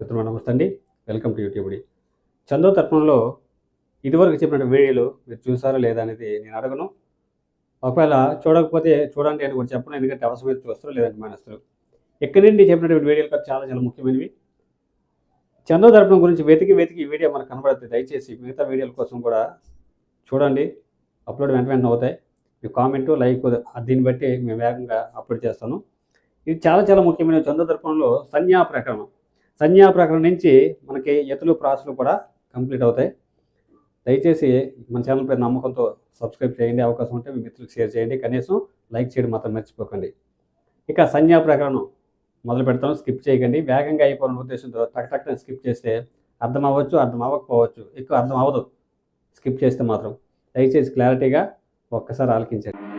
మిత్రులు నమస్తే అండి వెల్కమ్ టు యూట్యూబ్ చందో తర్పణంలో ఇదివరకు చెప్పిన వీడియోలు మీరు చూసారా లేదా అనేది నేను అడగను. ఒకవేళ చూడకపోతే చూడండి అని కూడా చెప్పను ఎందుకంటే అవసరం అయితే చూస్తారు లేదంటే మానేస్తారు. ఎక్కడి నుండి చెప్పినటువంటి వీడియోలు కూడా చాలా చాలా ముఖ్యమైనవి. చందో తర్పణం గురించి వెతికి వెతికి ఈ వీడియో మనకు కనబడుతుంది దయచేసి మిగతా వీడియోల కోసం కూడా చూడండి. అప్లోడ్ వెంట వెంటనే అవుతాయి. మీ కామెంటు లైక్ దీన్ని బట్టి మేము వేగంగా అప్లోడ్ చేస్తాను. ఇది చాలా చాలా ముఖ్యమైన చందో దర్పణంలో సంజ్ఞా ప్రకరణం. సంజ్ఞా ప్రకరణ నుంచి మనకి ఎతులు ప్రాసులు కూడా కంప్లీట్ అవుతాయి. దయచేసి మన ఛానల్ పై నమ్మకంతో సబ్స్క్రైబ్ చేయండి. అవకాశం ఉంటే మీ మిత్రులకు షేర్ చేయండి. కనీసం లైక్ చేయడం మాత్రం మర్చిపోకండి. ఇక సంజ్ఞా ప్రకరణం మొదలు పెడతాం స్కిప్ చేయకండి. వేగంగా అయిపోయిన ఉద్దేశంతో టక్ టక్ స్కిప్ చేస్తే అర్థం అవ్వచ్చు అర్థం అవ్వకపోవచ్చు. ఎక్కువ అర్థం అవ్వదు. స్కిప్ చేస్తే మాత్రం. దయచేసి క్లారిటీగా ఒక్కసారి ఆలకించండి.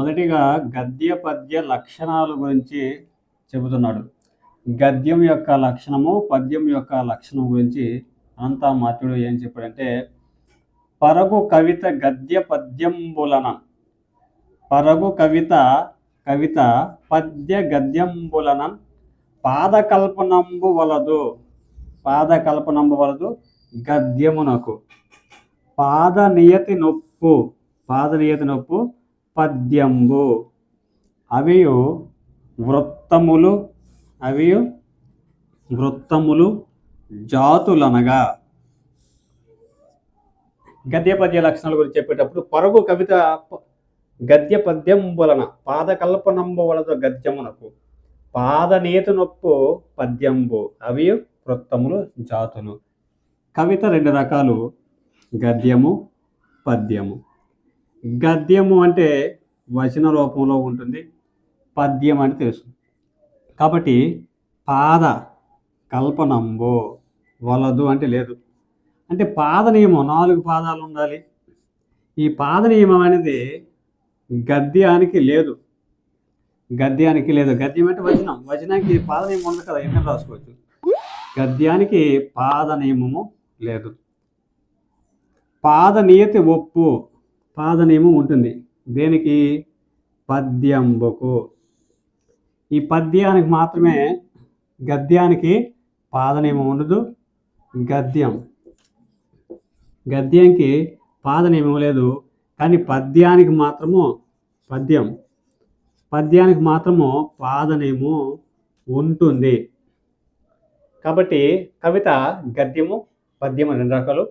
మొదటిగా గద్య పద్య లక్షణాల గురించి చెబుతున్నాడు. గద్యం యొక్క లక్షణము పద్యం యొక్క లక్షణం గురించి అనంత మాత్రుడు ఏం చెప్పాడంటే పరగు కవిత గద్య పద్యంబులన పరగు కవిత కవిత పద్య గద్యంబులన పాదకల్పనంబు వలదు పాదకల్పనంబు వలదు గద్యమునకు. పాద నియతి నొప్పు పాద నియతి నొప్పు పద్యంబు. అవియు వృత్తములు అవియు వృత్తములు జాతులనగా. గద్య పద్య లక్షణాల గురించి చెప్పేటప్పుడు పరుగు కవిత గద్య పద్యం వలన పాద కల్పనంబు గద్యమునకు. పాద నేతు నొప్పు పద్యంబు అవి వృత్తములు జాతులు. కవిత రెండు రకాలు గద్యము పద్యము. గద్యము అంటే వచన రూపంలో ఉంటుంది పద్యం అని తెలుసు కాబట్టి పాద కల్పనంబో వలదు అంటే లేదు. అంటే పాద నియమం నాలుగు పాదాలు ఉండాలి. ఈ పాద నియమం అనేది గద్యానికి లేదు. గద్యానికి లేదు. గద్యం అంటే వచనం. వచనానికి పాద నియమం ఉండదు కదా ఎక్కడ రాసుకోవచ్చు. గద్యానికి పాద నియమము లేదు. పాద నియతి ఒప్పు పాదనేమం ఉంటుంది. దేనికి? పద్యంబుకు. ఈ పద్యానికి మాత్రమే గద్యానికి పాద ఉండదు. గద్యం. గద్యానికి పాదనేమం లేదు. కానీ పద్యానికి మాత్రము పద్యం. పద్యానికి మాత్రము పాద ఉంటుంది. కాబట్టి కవిత గద్యము పద్యము రెండు రకాలు.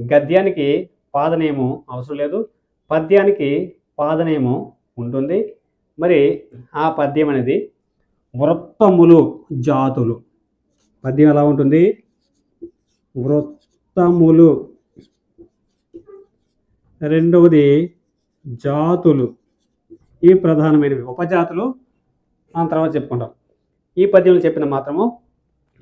గద్యానికి పాదనియమం అవసరం లేదు. పద్యానికి పాదనేమో ఉంటుంది. మరి ఆ పద్యం అనేది వృత్తములు జాతులు. పద్యం ఎలా ఉంటుంది? వృత్తములు. రెండవది జాతులు. ఇవి ప్రధానమైనవి. ఉపజాతులు. మనం తర్వాత చెప్పుకుంటాం. ఈ పద్యంలో చెప్పిన మాత్రము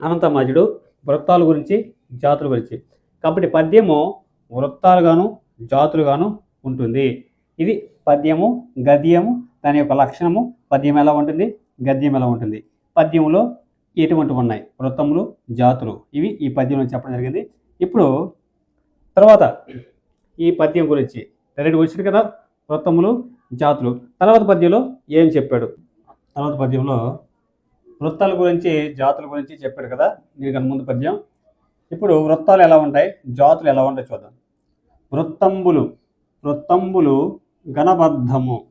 అనంతమాజుడు వృత్తాల గురించి జాతుల గురించి. కాబట్టి పద్యము వృత్తాలుగాను జాతులుగాను ఉంటుంది. ఇది పద్యము గద్యము దాని యొక్క లక్షణము పద్యం ఎలా ఉంటుంది? గద్యం ఎలా ఉంటుంది? పద్యములో ఎటువంటివి ఉన్నాయి? వృత్తములు జాతులు. ఇవి ఈ పద్యంలో చెప్పడం జరిగింది. ఇప్పుడు తర్వాత ఈ పద్యం గురించి. రెండు వచ్చింది కదా? వృత్తములు జాతులు. తర్వాత పద్యంలో ఏం చెప్పాడు? తర్వాత పద్యంలో వృత్తాల గురించి జాతుల గురించి చెప్పాడు కదా? దీనికన్నా ముందు పద్యం. ఇప్పుడు వృత్తాలు ఎలా ఉంటాయి? జాతులు ఎలా ఉంటాయి చూద్దాం. వృత్తంబులు. వృత్తంబులు గణబద్ధము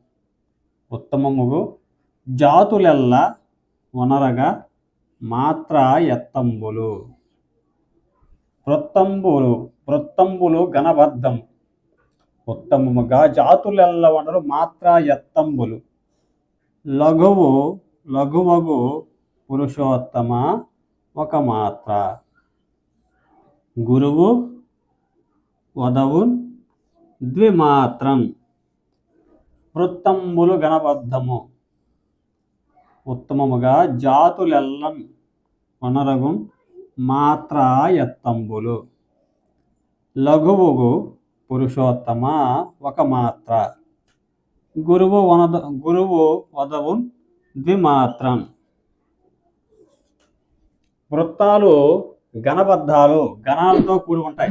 ఉత్తమముగు జాతులెల్ల వనరగా మాత్ర ఎత్తంబులు. వృత్తంబులు వృత్తంబులు గణబద్ధం ఉత్తమముగా జాతులెల్ల వనరు మాత్ర ఎత్తంబులు. లఘువు లఘువగు పురుషోత్తమ ఒక మాత్ర. గురువు వధవు ద్విమాత్రం. వృత్తంబులు గణబద్ధము ఉత్తమముగా జాతులెల్లం వనరగు మాత్రాయత్తంబులు. లఘువుగు పురుషోత్తమ ఒక మాత్ర. గురువు వనద గురువు వదవు ద్విమాత్రం. వృత్తాలు గణబద్ధాలు గణాలతో కూడి ఉంటాయి.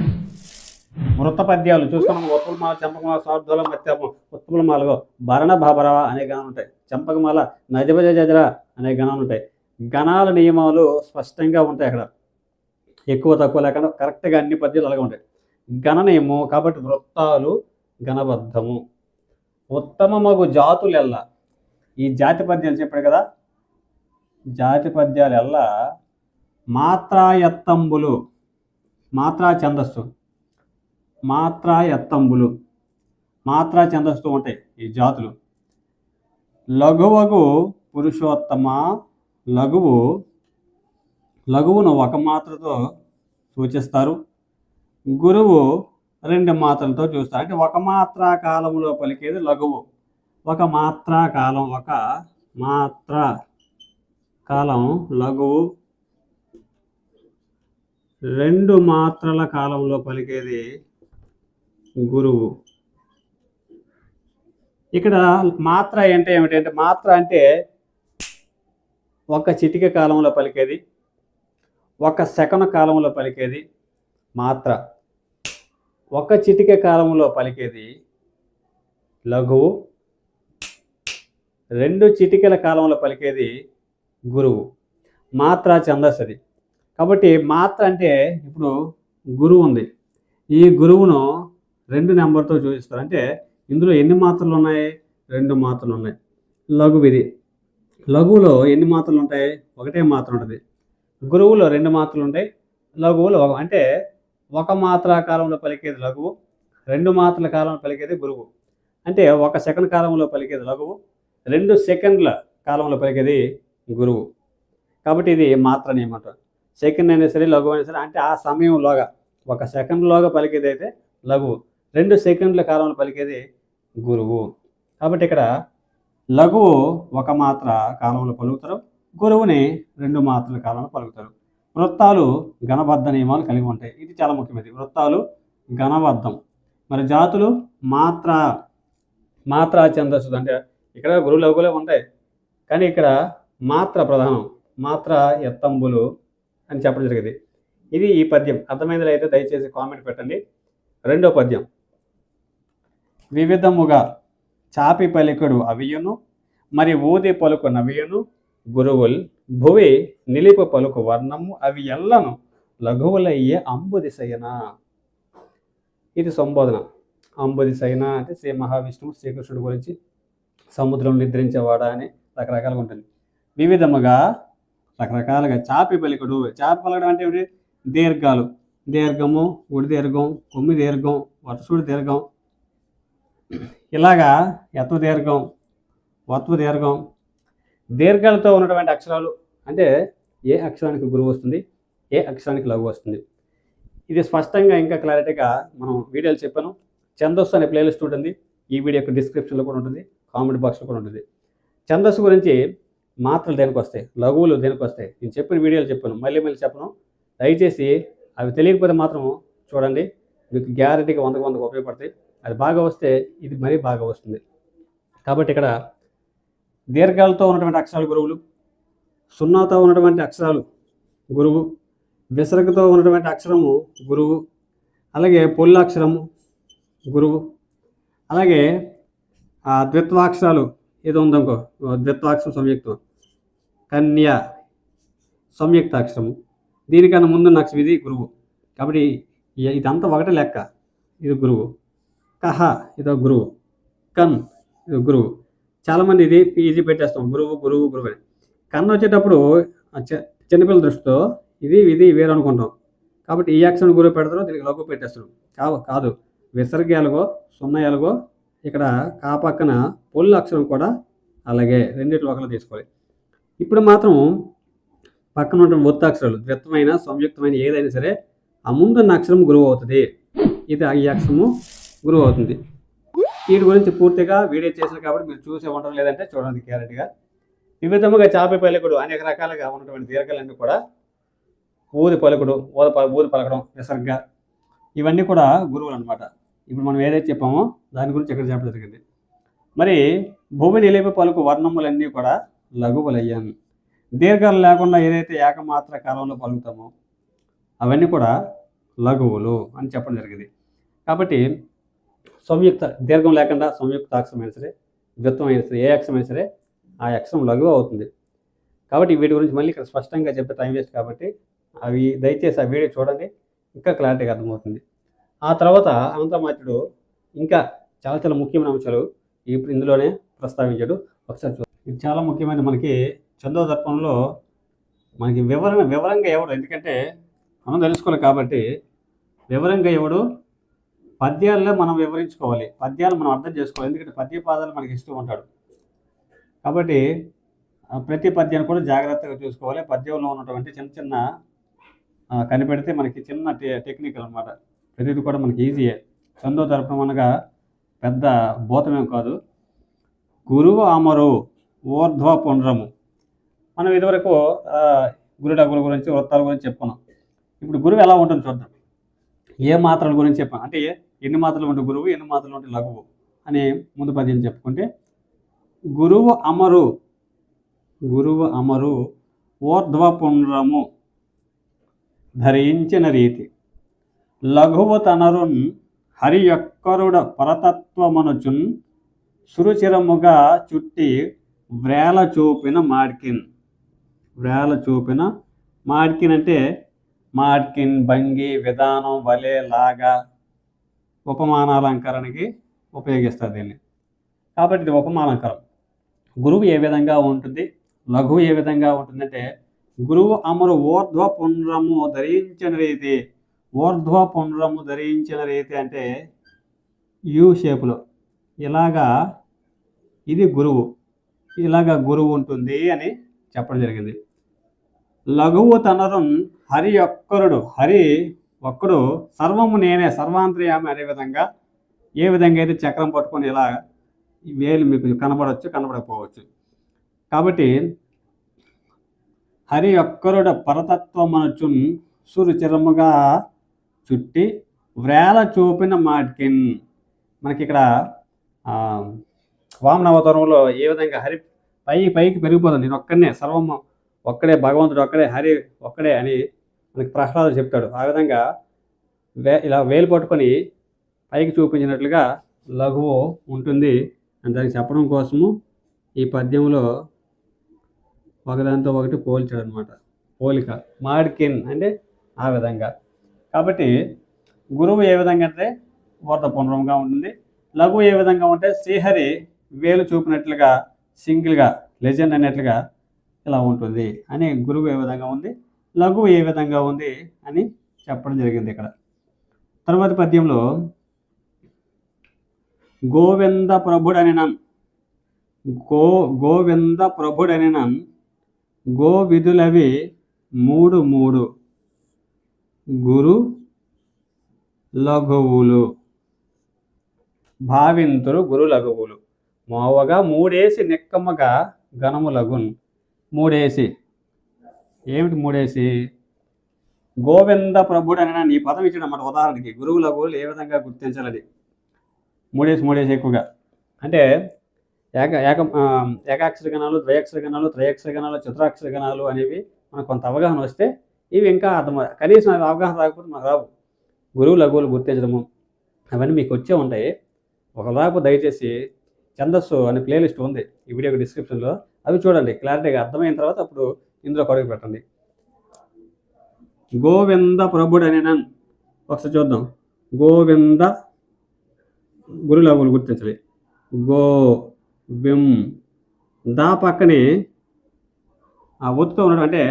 వృత్త పద్యాలు చూసుకున్నాం ఉత్తమమాల చంపకమాల స్వార్థుల మత్యము ఉత్పలమాలలో భరణ భాబరవ అనే గణాలు ఉంటాయి. చంపకమాల నజభజ జజర అనే గణాలు ఉంటాయి. గణాల నియమాలు స్పష్టంగా ఉంటాయి అక్కడ. ఎక్కువ తక్కువ లేకుండా కరెక్ట్గా అన్ని పద్యాలు అలాగే ఉంటాయి. గణ నియమం కాబట్టి వృత్తాలు గణబద్ధము. ఉత్తమమగు జాతులు ఎల్ల ఈ జాతి పద్యాలు చెప్పాడు కదా? జాతి పద్యాలు ఎల్లా మాత్రా మాత్రా ఛందస్సు మాత్రా ఎత్తంబులు మాత్రా ఛందస్సు ఉంటాయి ఈ జాతులు. లఘువగు పురుషోత్తమ లఘువు లఘువును ఒక మాత్రతో సూచిస్తారు. గురువు రెండు మాత్రలతో చూస్తారు. అంటే ఒక మాత్రా కాలంలో పలికేది లఘువు. ఒక మాత్రా కాలం ఒక మాత్ర కాలం లఘువు. రెండు మాత్రల కాలంలో పలికేది గురువు. ఇక్కడ మాత్ర అంటే ఏమిటంటే మాత్ర అంటే ఒక చిటిక కాలంలో పలికేది ఒక సెకన కాలంలో పలికేది మాత్ర. ఒక చిటిక కాలంలో పలికేది లఘువు రెండు చిటికల కాలంలో పలికేది గురువు. మాత్ర ఛందస్సు కాబట్టి మాత్ర అంటే ఇప్పుడు గురువు ఉంది. ఈ గురువును రెండు నెంబర్తో చూపిస్తారు. అంటే ఇందులో ఎన్ని మాత్రలు ఉన్నాయి? రెండు మాత్రలు ఉన్నాయి. లఘు ఇది లఘువులో ఎన్ని మాత్రలు ఉంటాయి? ఒకటే మాత్ర ఉంటుంది. గురువులో రెండు మాత్రలు ఉంటాయి. లఘువులో ఒక అంటే ఒక మాత్ర కాలంలో పలికేది లఘువు రెండు మాత్రల కాలంలో పలికేది గురువు. అంటే ఒక సెకండ్ కాలంలో పలికేది లఘువు రెండు సెకండ్ల కాలంలో పలికేది గురువు. కాబట్టి ఇది మాత్ర నియమం సెకండ్ అయినా సరే లఘువు అయినా సరే అంటే ఆ సమయంలోగా ఒక సెకండ్లోగా పలికేది అయితే లఘువు రెండు సెకండ్ల కాలంలో పలికేది గురువు. కాబట్టి ఇక్కడ లఘువు ఒక మాత్ర కాలంలో పలుకుతారు గురువుని రెండు మాత్రల కాలంలో పలుకుతారు. వృత్తాలు గణబద్ధ నియమాలు కలిగి ఉంటాయి. ఇది చాలా ముఖ్యమైనది. వృత్తాలు గణబద్ధం మరి జాతులు మాత్ర మాత్ర ఛందస్సు అంటే ఇక్కడ గురువు లఘులే ఉంటాయి. కానీ ఇక్కడ మాత్ర ప్రధానం మాత్ర ఎత్తంబులు అని చెప్పడం జరిగింది. ఇది ఈ పద్యం. అర్థమైంది అయితే దయచేసి కామెంట్ పెట్టండి. రెండో పద్యం. వివిధముగా చాపి పలికడు అవియును మరి ఊది పలుకు నవియును గురువుల్ భువి నిలిపి పలుకు వర్ణము అవి ఎల్లను లఘువులయ్యే అంబుదిశయన ఇది సంబోధన. అంబుదిశయన అంటే శ్రీ మహావిష్ణువు శ్రీకృష్ణుడు గురించి సముద్రం నిద్రించేవాడా అని రకరకాలుగా ఉంటుంది. వివిధముగా రకరకాలుగా చాపి పలికడు. చాపి పలకడం అంటే ఏమిటి? దీర్ఘాలు. దీర్ఘము గుడి దీర్ఘం కొమ్మి దీర్ఘం వర్షుడి దీర్ఘం ఇలాగా యత్వ దీర్ఘం వత్వ దీర్ఘం దీర్ఘాలతో ఉన్నటువంటి అక్షరాలు అంటే ఏ అక్షరానికి గురువు వస్తుంది ఏ అక్షరానికి లఘు వస్తుంది. ఇది స్పష్టంగా ఇంకా క్లారిటీగా మనం వీడియోలు చెప్పాను. ఛందస్సు అనే ప్లేలిస్ట్ ఉంటుంది. ఈ వీడియో యొక్క డిస్క్రిప్షన్లో కూడా ఉంటుంది. కామెంట్ బాక్స్లో కూడా ఉంటుంది. ఛందస్సు గురించి మాత్రలు దేనికి వస్తాయి? లఘువులు దేనికి వస్తాయి? నేను చెప్పిన వీడియోలు చెప్పాను. మళ్ళీ మళ్ళీ చెప్పను. దయచేసి అవి తెలియకపోతే మాత్రం చూడండి. మీకు గ్యారెంటీగా వందకు వందకు ఉపయోగపడతాయి. అది బాగా వస్తే ఇది మరీ బాగా వస్తుంది. కాబట్టి ఇక్కడ దీర్ఘాలతో ఉన్నటువంటి అక్షరాలు గురువులు సున్నాతో ఉన్నటువంటి అక్షరాలు గురువు విసరగతో ఉన్నటువంటి అక్షరము గురువు అలాగే పొల్లాక్షరము గురువు అలాగే ఆ ద్విత్వాక్షరాలు ఏదో ఉందనుకో ద్విత్వాక్షరం సంయుక్తం కన్య సంయుక్తాక్షరము. దీనికన్నా ముందున్న అక్షరం ఇది గురువు. కాబట్టి ఇదంతా ఒకటే లెక్క. ఇది గురువు. కహ ఇదో గురువు. కన్ ఇది గురువు. చాలామంది ఇది ఈజీ పెట్టేస్తాం. గురువు గురువు గురువు అని. కన్ను వచ్చేటప్పుడు చిన్నపిల్లల దృష్టితో ఇది ఇది వేరు అనుకుంటాం. కాబట్టి ఈ అక్షరం గురువు పెడతారు దీనికి లఘు పెట్టేస్తారు కావు కాదు. విసర్గ సున్నయాలుగో సున్న ఇక్కడ కా పక్కన పొల్లు అక్షరం కూడా అలాగే రెండిట్లో ఒకలా తీసుకోవాలి. ఇప్పుడు మాత్రం పక్కన ఉన్న ఒత్తక్షరాలు ద్విత్వమైన సంయుక్తమైన ఏదైనా సరే ఆ ముందున్న అక్షరం గురువు అవుతుంది. ఇది ఈ అక్షరము గురువు అవుతుంది వీటి గురించి పూర్తిగా వీడియో చేశారు కాబట్టి మీరు చూసే ఉండడం లేదంటే చూడండి క్లారిటీగా. వివిధముగా చేప పలుకుడు అనేక రకాలుగా ఉన్నటువంటి దీర్ఘాలన్నీ కూడా ఊది పలుకుడు ఊద ప- ఊది పలకడం నిసర్గ. ఇవన్నీ కూడా గురువులు అనమాట ఇప్పుడు మనం ఏదైతే చెప్పామో దాని గురించి ఇక్కడ చెప్పడం జరిగింది. మరి భూమి నిలిపి పలుకు వర్ణములన్నీ కూడా లఘువులయ్యాను దీర్ఘాలు లేకుండా ఏదైతే ఏకమాత్ర కాలంలో పలుకుతామో అవన్నీ కూడా లఘువులు అని చెప్పడం జరిగింది. కాబట్టి సంయుక్త దీర్ఘం లేకుండా సంయుక్త అక్షరమైన సరే ద్విత్వమైన సరే ఏ అక్షరమైన సరే ఆ అక్షరం లఘువు అవుతుంది. కాబట్టి వీటి గురించి మళ్ళీ ఇక్కడ స్పష్టంగా చెప్పే టైం వేస్ట్ కాబట్టి అవి దయచేసి ఆ వీడియో చూడండి ఇంకా క్లారిటీగా అర్థమవుతుంది. ఆ తర్వాత అనంతమాత్యుడు ఇంకా చాలా చాలా ముఖ్యమైన అంశాలు ఇప్పుడు ఇందులోనే ప్రస్తావించాడు. ఒకసారి చూడండి ఇది చాలా ముఖ్యమైన మనకి చందో దర్పణంలో మనకి వివరణ వివరంగా ఎవడు? ఎందుకంటే మనం తెలుసుకోవాలి కాబట్టి వివరంగా ఎవడు? పద్యాల్లో మనం వివరించుకోవాలి. పద్యాలు మనం అర్థం చేసుకోవాలి. ఎందుకంటే పద్య పాదాలు మనకి ఇస్తూ ఉంటాడు. కాబట్టి ప్రతి పద్యాన్ని కూడా జాగ్రత్తగా చూసుకోవాలి. పద్యంలో ఉన్నటువంటి చిన్న చిన్న కనిపెడితే మనకి చిన్న టె టెక్నికల్ అనమాట ప్రతిది కూడా మనకి ఈజీయే. చందో తరపున అనగా పెద్ద భూతమేం కాదు. గురువు అమరు ఊర్ధ్వ పుండ్రము. మనం ఇదివరకు గురుడగుల గురించి వృత్తాల గురించి చెప్పుకున్నాం. ఇప్పుడు గురువు ఎలా ఉంటుంది చూద్దాం. ఏ మాత్రల గురించి చెప్పాం? అంటే ఎన్ని మాతలు ఉంటే గురువు ఎన్ని మాతలు ఉంటే లఘువు అని ముందు పద్యం చెప్పుకుంటే గురువు అమరు గురువు అమరు ఊర్ధ్వ పుండ్రము ధరించిన రీతి. లఘువు తనరున్ హరి యొక్కరుడ పరతత్వమనుచున్ సురుచిరముగా చుట్టి వ్రేల చూపిన మాడ్కిన్. వ్రేల చూపిన మాడ్కిన్ అంటే మాడ్కిన్ భంగి విధానం వలే లాగా ఉపమానాలంకరణకి ఉపయోగిస్తారు దీన్ని. కాబట్టి ఇది ఉపమాలంకరం గురువు ఏ విధంగా ఉంటుంది? లఘువు ఏ విధంగా ఉంటుందంటే గురువు అమరు ఊర్ధ్వ పుండ్రము ధరించిన రీతి ఊర్ధ్వ పుండ్రము ధరించిన రీతి అంటే యూ షేపులో. ఇలాగా ఇది గురువు. ఇలాగా గురువు ఉంటుంది అని చెప్పడం జరిగింది. లఘువు తనరున్ హరి ఒక్కరుడు. హరి ఒక్కడు సర్వము నేనే సర్వాంతర్యామి అనే విధంగా ఏ విధంగా అయితే చక్రం పట్టుకొని ఇలా వేలు మీకు కనబడవచ్చు కనబడకపోవచ్చు. కాబట్టి హరి ఒక్కరుడ పరతత్వమనుచున్ సురుచిరముగా చుట్టి వ్రేల చూపిన మాట్కిన్. మనకి ఇక్కడ ఆ, ఏ విధంగా హరి పై పైకి పెరిగిపోతుంది. నేను ఒక్కడనే సర్వము ఒక్కడే భగవంతుడు ఒక్కడే హరి ఒక్కడే అని మనకి ప్రహ్లాదుడు చెప్తాడు ఆ విధంగా వే ఇలా వేలు పట్టుకొని పైకి చూపించినట్లుగా లఘువు ఉంటుంది అని దానికి చెప్పడం కోసము ఈ పద్యంలో ఒకదాంతో ఒకటి పోల్చాడు అనమాట పోలిక మాడికిన్ అంటే ఆ విధంగా. కాబట్టి గురువు ఏ విధంగా అంటే పూర్ణపుండ్రంగా ఉంటుంది లఘువు ఏ విధంగా ఉంటే శ్రీహరి వేలు చూపినట్లుగా సింగిల్గా లెజెండ్ అన్నట్లుగా ఇలా ఉంటుంది అని గురువు ఏ విధంగా ఉంది లఘు ఏ విధంగా ఉంది అని చెప్పడం జరిగింది ఇక్కడ. తర్వాత పద్యంలో గోవింద ప్రభుడనినం గో గోవింద ప్రభుడనినం గో విధులవి మూడు మూడు గురు లఘువులు భావింతురు గురు లఘువులు. మోవగా మూడేసి నిక్కమ్మగా ఘనము లఘున్ మూడేసి ఏమిటి మూడేసి? గోవింద ప్రభుడు అని నీ పదం ఇచ్చిన మాట ఉదాహరణకి. గురువు లఘువులు ఏ విధంగా గుర్తించాలని మూడేసి మూడేసి ఎక్కువగా. అంటే ఏక ఏక ఏకాక్షర గణాలు ద్వయాక్షర గణాలు త్రయాక్షర గణాలు చతురాక్షర గణాలు అనేవి మనకు కొంత అవగాహన వస్తే ఇవి ఇంకా అర్థం కనీసం అవి అవగాహన రాకపోతే మనకు రావు. గురువు లఘువులు గుర్తించడము అవన్నీ మీకు వచ్చే ఉంటాయి. ఒకదాపు దయచేసి ఛందస్సు అనే ప్లేలిస్ట్ ఉంది ఈ వీడియో డిస్క్రిప్షన్లో. అవి చూడండి. క్లారిటీగా అర్థమైన తర్వాత అప్పుడు ఇందులో కొడుకు పెట్టండి. గోవింద ప్రభుడనినన్ ఒకసారి చూద్దాం. గోవింద గురులవులు గుర్తించాలి గో విం దా పక్కనే ఆ ఒత్తుతో ఉండడం అంటే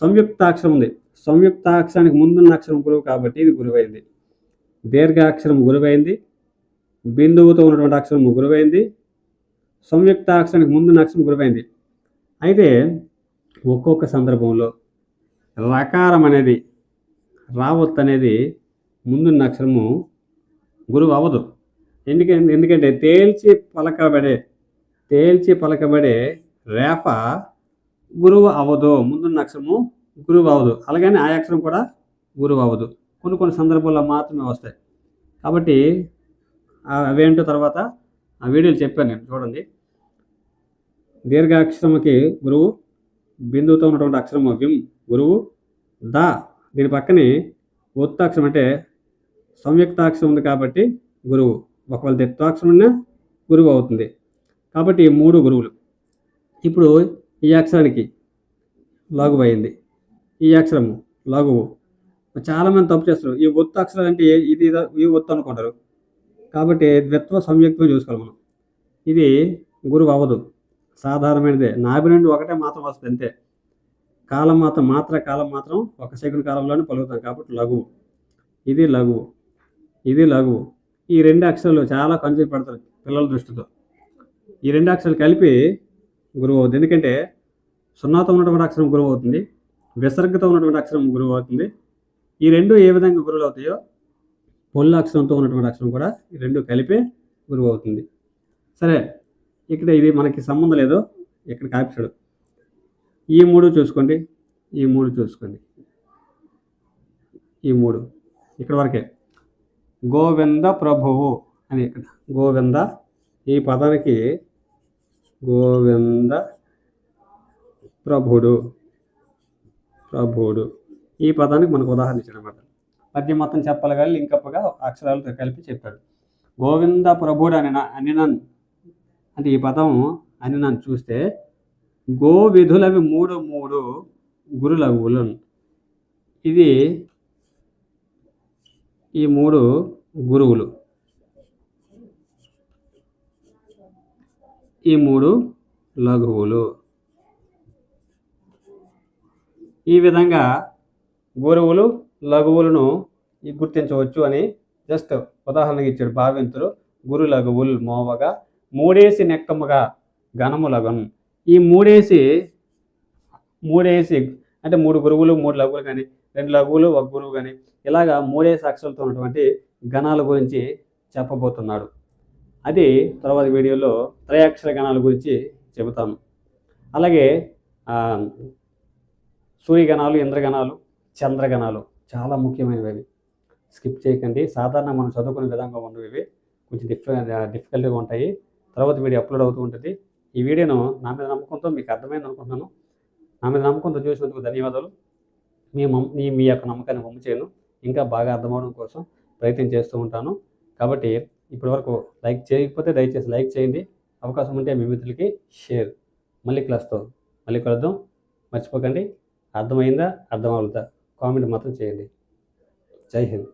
సంయుక్తాక్షరం ఉంది. సంయుక్తాక్షరానికి ముందున్న అక్షరం గురువు కాబట్టి ఇది గురువైంది. దీర్ఘాక్షరం గురువైంది. బిందువుతో ఉన్నటువంటి అక్షరం గురువైంది. సంయుక్తాక్షరానికి ముందున్న అక్షరం గురువైంది. అయితే ఒక్కొక్క సందర్భంలో రకారం అనేది రావత్ అనేది ముందున్న అక్షరము గురువు అవ్వదు. ఎందుకంటే ఎందుకంటే తేల్చి పలకబడే తేల్చి పలకబడే రేప గురువు అవ్వదు. ముందున్న అక్షరము గురువు అవ్వదు. అలాగని ఆ అక్షరం కూడా గురువు అవ్వదు. కొన్ని కొన్ని సందర్భాల్లో మాత్రమే వస్తాయి. కాబట్టి అవేంటో తర్వాత ఆ వీడియోలు చెప్పాను నేను. చూడండి. దీర్ఘాక్షరముకి గురువు బిందువుతో ఉన్నటువంటి అక్షరము విం గురువు ద. దీని పక్కనే ఒత్తాక్షరం అంటే సంయుక్తాక్షరం ఉంది కాబట్టి గురువు. ఒకవేళ దిత్వాక్షరం ఉన్నా గురువు అవుతుంది. కాబట్టి మూడు గురువులు. ఇప్పుడు ఈ అక్షరానికి లాగు అయింది ఈ అక్షరము లాగువు చాలామంది తప్పు చేస్తారు ఈ ఒత్తు అక్షరాలు అంటే ఇది ఈ ఒత్తు అనుకుంటారు. కాబట్టి ద్విత్వ సంయుక్తం చూసుకోవాలి మనం. ఇది గురువు అవ్వదు. సాధారణమైనదే. నాభి నుండి ఒకటే మాత్రం వస్తుంది అంతే. కాలం మాత్రం మాత్ర కాలం మాత్రం ఒక సెకండ్ కాలంలోనే పలుకుతాం కాబట్టి లఘువు. ఇది లఘువు. ఇది లఘువు. ఈ రెండు అక్షరాలు చాలా కన్ఫ్యూజ్ పడతారు పిల్లల దృష్టితో. ఈ రెండు అక్షరాలు కలిపి గురువు అవుతుంది. ఎందుకంటే సున్నాతో ఉన్నటువంటి అక్షరం గురువు అవుతుంది విసర్గతో ఉన్నటువంటి అక్షరం గురువు అవుతుంది. ఈ రెండు ఏ విధంగా గురువులు అవుతాయో పొల్లు అక్షరంతో ఉన్నటువంటి అక్షరం కూడా ఈ రెండు కలిపే గురువు అవుతుంది. సరే ఇక్కడ ఇది మనకి సంబంధం లేదు. ఇక్కడ కాపిస్తాడు. ఈ మూడు చూసుకోండి. ఈ మూడు చూసుకోండి. ఈ మూడు. ఇక్కడ వరకే. గోవింద ప్రభువు అని ఇక్కడ. గోవింద ఈ పదానికి గోవింద ప్రభుడు. ప్రభుడు. ఈ పదానికి మనకు ఉదాహరణ ఇచ్చాడు అనమాట పద్యం మొత్తం చెప్పాలి కానీ లింకప్గా అక్షరాలతో కలిపి చెప్పాడు. గోవింద ప్రభుడు అని అనినన్ అంటే ఈ పదం అని నన్ను చూస్తే గో విధులవి మూడు మూడు గురులగులు ఇది ఈ మూడు గురువులు. ఈ మూడు లఘువులు. ఈ విధంగా గురువులు లఘువులను గుర్తించవచ్చు అని జస్ట్ ఉదాహరణకి ఇచ్చాడు భావింతులు గురు లఘువులు మోవగా మూడేసి నెక్కముగా ఘనములగను. ఈ మూడేసి మూడేసి అంటే మూడు గురువులు మూడు లఘువులు కానీ రెండు లఘువులు ఒక గురువు కానీ ఇలాగా మూడేసి అక్షరాలతో ఉన్నటువంటి గణాల గురించి చెప్పబోతున్నాడు. అది తర్వాత వీడియోలో త్రయాక్షర గణాల గురించి చెబుతాను. అలాగే సూర్యగణాలు ఇంద్రగణాలు చంద్రగణాలు చాలా ముఖ్యమైనవి. స్కిప్ చేయకండి. సాధారణ మనం చదువుకునే విధంగా ఉండవు ఇవి కొంచెం డిఫ డిఫికల్ట్గా ఉంటాయి. తర్వాత వీడియో అప్లోడ్ అవుతూ ఉంటుంది. ఈ వీడియోను నా మీద నమ్మకంతో మీకు అర్థమైంది అనుకుంటున్నాను. నా మీద నమ్మకంతో చూసినందుకు ధన్యవాదాలు. మీ మమ్ మీ మీ యొక్క నమ్మకాన్ని మమ్మ చేయను. ఇంకా బాగా అర్థమవడం కోసం ప్రయత్నం చేస్తూ ఉంటాను. కాబట్టి ఇప్పటివరకు లైక్ చేయకపోతే దయచేసి లైక్ చేయండి. అవకాశం ఉంటే మీ మిత్రులకి షేర్. మళ్ళీ క్లాస్తో మళ్ళీ కలుద్దాం. మర్చిపోకండి. అర్థమైందా? అర్థం అవుతుందా కామెంట్ మాత్రం చేయండి. జై హింద్.